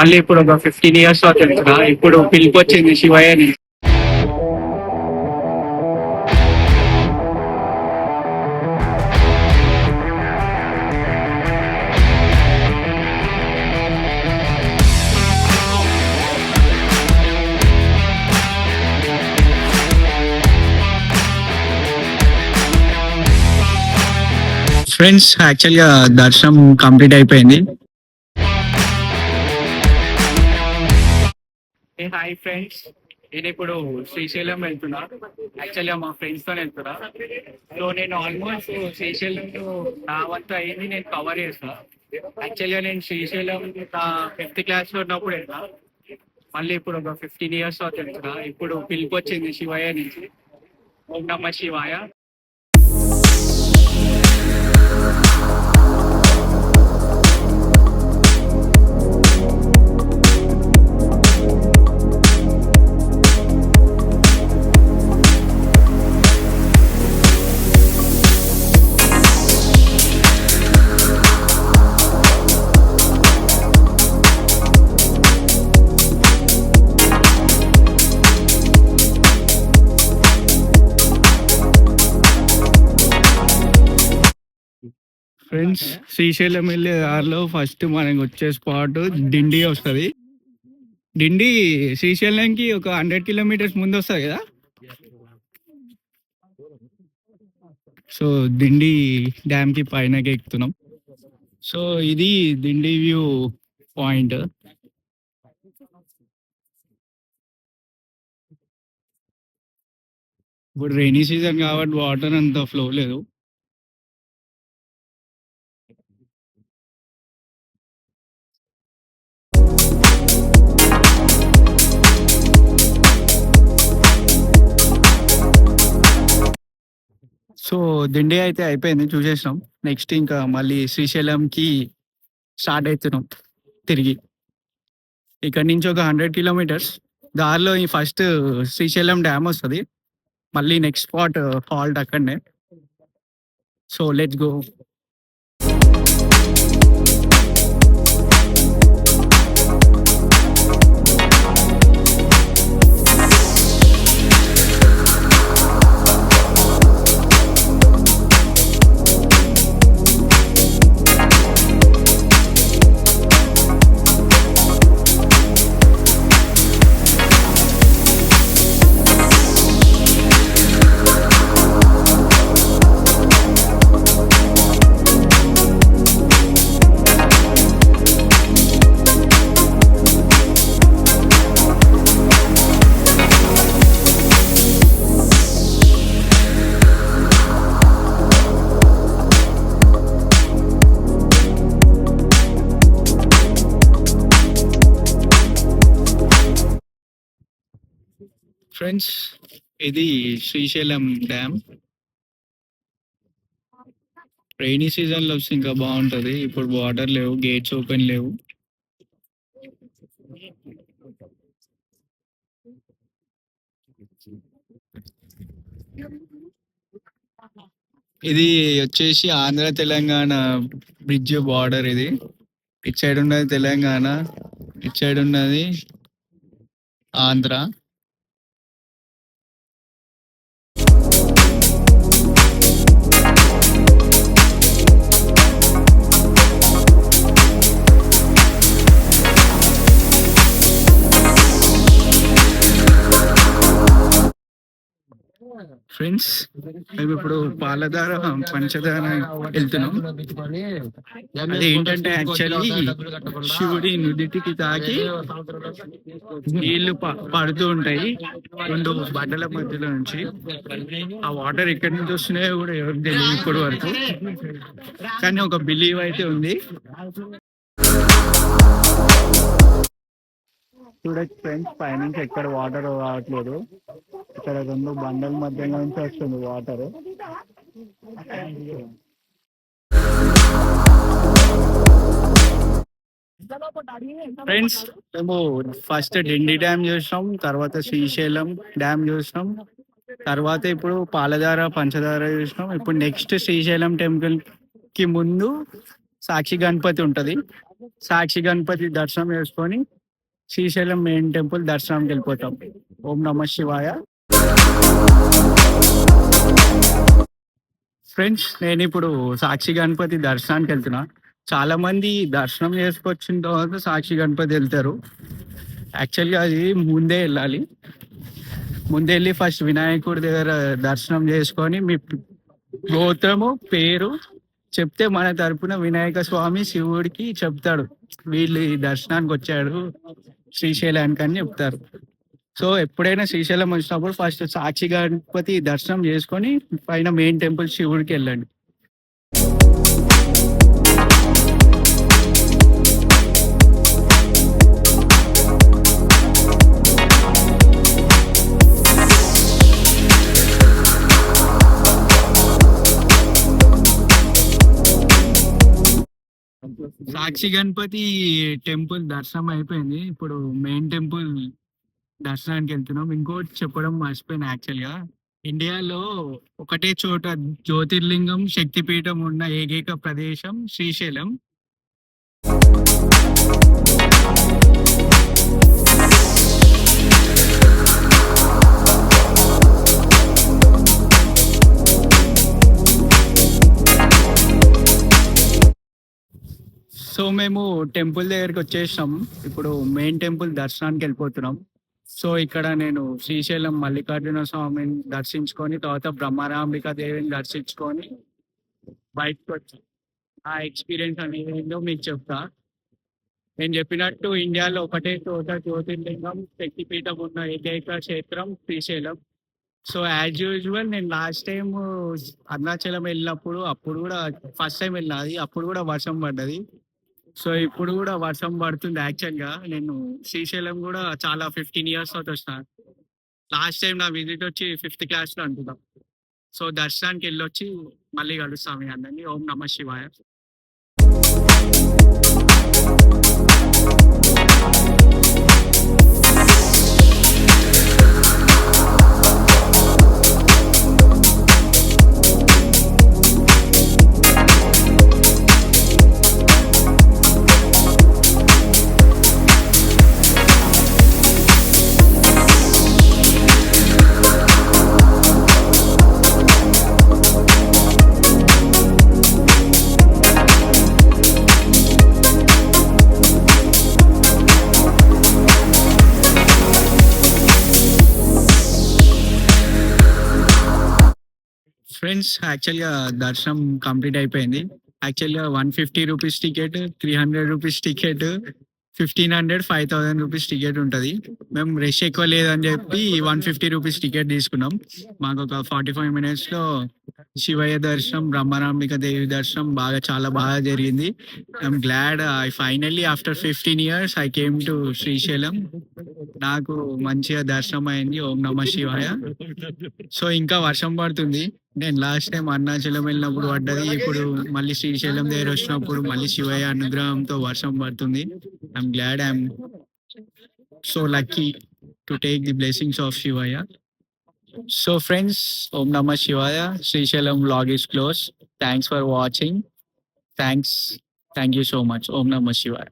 మళ్ళీ ఇప్పుడు ఒక ఫిఫ్టీన్ ఇయర్స్లో తెలుసురా ఇప్పుడు పిలుపు వచ్చింది శివయ్య అని ఫ్రెండ్స్ యాక్చువల్గా దర్శనం కంప్లీట్ అయిపోయింది. హాయ్ ఫ్రెండ్స్ నేను ఇప్పుడు శ్రీశైలం వెళ్తున్నా. యాక్చువల్గా మా ఫ్రెండ్స్తో వెళ్తున్నా. సో నేను ఆల్మోస్ట్ శ్రీశైలం నా వంతు అయింది. నేను కవర్ చేస్తా. యాక్చువల్గా నేను శ్రీశైలం నా ఫిఫ్త్ క్లాస్లో ఉన్నప్పుడు వెళ్తా. మళ్ళీ ఇప్పుడు ఒక ఫిఫ్టీన్ ఇయర్స్లో తెలుసునా ఇప్పుడు పిలుపు వచ్చింది శివయ్య నుంచి. ఓం నమ శివాయ. ఫ్రెండ్స్ శ్రీశైలం వెళ్ళే దారిలో ఫస్ట్ మనకి వచ్చే స్పాట్ డిండి వస్తుంది. డిండి శ్రీశైలంకి ఒక హండ్రెడ్ కిలోమీటర్స్ ముందు వస్తుంది కదా? సో దిండి డ్యామ్కి పైనకి ఎక్కుతున్నాం. సో ఇది దిండి వ్యూ పాయింట్. ఇప్పుడు రైనీ సీజన్ కాబట్టి వాటర్ అంత ఫ్లో లేదు. సో దిండి అయితే అయిపోయింది చూసేసినాం. నెక్స్ట్ ఇంకా మళ్ళీ శ్రీశైలంకి స్టార్ట్ అవుతున్నాం తిరిగి. ఇక్కడ నుంచి ఒక హండ్రెడ్ కిలోమీటర్స్. దారిలో ఈ ఫస్ట్ శ్రీశైలం డ్యామ్ వస్తుంది. మళ్ళీ నెక్స్ట్ స్పాట్ ఫాల్ట్ అక్కడనే. So let's go. ఫ్రెండ్స్ ఇది శ్రీశైలం డ్యామ్. రైనీ సీజన్లో వస్తే ఇంకా బాగుంటది. ఇప్పుడు వాటర్ లేవు గేట్స్ ఓపెన్ లేవు. ఇది వచ్చేసి ఆంధ్ర తెలంగాణ బ్రిడ్జ్ బార్డర్ ఇది. ఇటు సైడ్ ఉన్నది తెలంగాణ ఇటు సైడ్ ఉన్నది ఆంధ్ర. ఫ్రెండ్స్ మేము ఇప్పుడు పాలధార పంచదార వెళ్తున్నాం. అది ఏంటంటే యాక్చువల్లీ శివుడి నుదిటికి తాకి నీళ్ళు ప- పడుతూ ఉంటాయి. రెండు బండల మధ్యలో నుంచి. ఆ వాటర్ ఎక్కడి నుంచి వస్తున్నాయో కూడా ఎవరికి తెలియదు ఇప్పటి వరకు. కానీ ఒక బిలీవ్ అయితే ఉంది. చూడొచ్చు ఫ్రెండ్స్ పైనుంచి ఎక్కడ వాటర్ రావట్లేదు. ఇక్కడ రెండు బండల మధ్య నుంచి వస్తుంది వాటర్. ఫ్రెండ్స్ మేము ఫస్ట్ డిండి డ్యామ్ చూసినాం తర్వాత శ్రీశైలం డ్యామ్ చూసినాం తర్వాత ఇప్పుడు పాలధార పంచదార చూసినాం. ఇప్పుడు నెక్స్ట్ శ్రీశైలం టెంపుల్కి ముందు సాక్షి గణపతి ఉంటది. సాక్షి గణపతి దర్శనం చేసుకొని శ్రీశైలం మెయిన్ టెంపుల్ దర్శనంకి వెళ్ళిపోతాం. ఓం నమ శివాయ. ఫ్రెండ్స్ నేను ఇప్పుడు సాక్షి గణపతి దర్శనానికి వెళ్తున్నా. చాలా మంది దర్శనం చేసుకొచ్చిన తర్వాత సాక్షి గణపతి వెళ్తారు. యాక్చువల్గా అది ముందే వెళ్ళాలి. ముందే వెళ్ళి ఫస్ట్ వినాయకుడి దగ్గర దర్శనం చేసుకొని మీ గోత్రము పేరు చెప్తే మన తరపున వినాయక స్వామి శివుడికి చెప్తాడు. వీళ్ళు ఈ దర్శనానికి వచ్చాడు. శ్రీశైలానికి అని చెప్తారు. సో ఎప్పుడైనా శ్రీశైలం వచ్చినప్పుడు ఫస్ట్ సాక్షి గణపతి దర్శనం చేసుకొని పైన మెయిన్ టెంపుల్ శివుడికి వెళ్ళండి. సాక్షి గణపతి టెంపుల్ దర్శనం అయిపోయింది. ఇప్పుడు మెయిన్ టెంపుల్ దర్శనానికి వెళ్తున్నాం. ఇంకోటి చెప్పడం మర్చిపోయిన యాక్చువల్గా. ఇండియాలో ఒకటే చోట జ్యోతిర్లింగం శక్తిపీఠం ఉన్న ఏకైక ప్రదేశం శ్రీశైలం. మేము టెంపుల్ దగ్గరికి వచ్చేసాం ఇప్పుడు మెయిన్ టెంపుల్ దర్శనానికి వెళ్ళిపోతున్నాం. సో ఇక్కడ నేను శ్రీశైలం మల్లికార్జున స్వామిని దర్శించుకొని తర్వాత బ్రహ్మారాంబిక దేవిని దర్శించుకొని బయటకు వచ్చి ఆ ఎక్స్పీరియన్స్ అనేది ఏందో మీకు చెప్తా. నేను చెప్పినట్టు ఇండియాలో ఒకటే చోట జ్యోతిర్లింగం శక్తిపీఠం ఉన్న ఏకైక క్షేత్రం శ్రీశైలం. సో యాజ్ యూజువల్ నేను లాస్ట్ టైం అరుణాచలం వెళ్ళినప్పుడు అప్పుడు కూడా ఫస్ట్ టైం వెళ్ళినది అప్పుడు కూడా వర్షం పడ్డది. సో ఇప్పుడు కూడా వర్షం పడుతుంది యాక్చువల్గా. నేను శ్రీశైలం కూడా చాలా ఫిఫ్టీన్ ఇయర్స్ తర్వాత వచ్చిన లాస్ట్ టైం నా విజిట్ వచ్చి ఫిఫ్త్ క్లాస్లో అనుకుంటాం. సో దర్శనానికి వెళ్ళొచ్చి మళ్ళీ కలుస్తాం అందరినీ. ఓం నమ శివాయ. ఫ్రెండ్స్ యాక్చువల్గా దర్శనం కంప్లీట్ అయిపోయింది. యాక్చువల్గా one fifty rupees ticket three hundred rupees ticket fifteen hundred five thousand rupees ticket ఉంటుంది. మేము రష్ ఎక్కువ లేదని చెప్పి వన్ ఫిఫ్టీ రూపీస్ టికెట్ తీసుకున్నాం. మాకు ఒక ఫార్టీ ఫైవ్ మినిట్స్లో శివయ్య దర్శనం బ్రహ్మరాంబిక దేవి దర్శనం బాగా చాలా బాగా జరిగింది. I'm glad I finally after fifteen years I came to Srisailam నాకు మంచిగా దర్శనం అయింది. ఓం నమ శివాయ. సో ఇంకా వర్షం పడుతుంది. నేను లాస్ట్ టైం అరుణాచలం వెళ్ళినప్పుడు పడ్డది. ఇప్పుడు మళ్ళీ శ్రీశైలం దగ్గర వచ్చినప్పుడు మళ్ళీ శివయ్య అనుగ్రహంతో వర్షం పడుతుంది. I'm glad I'm so lucky to take the blessings of Shivayya. So friends ఓం నమ శివాయ. Srisailam vlog is close thanks for watching thanks thank you so much ఓం నమ శివాయ.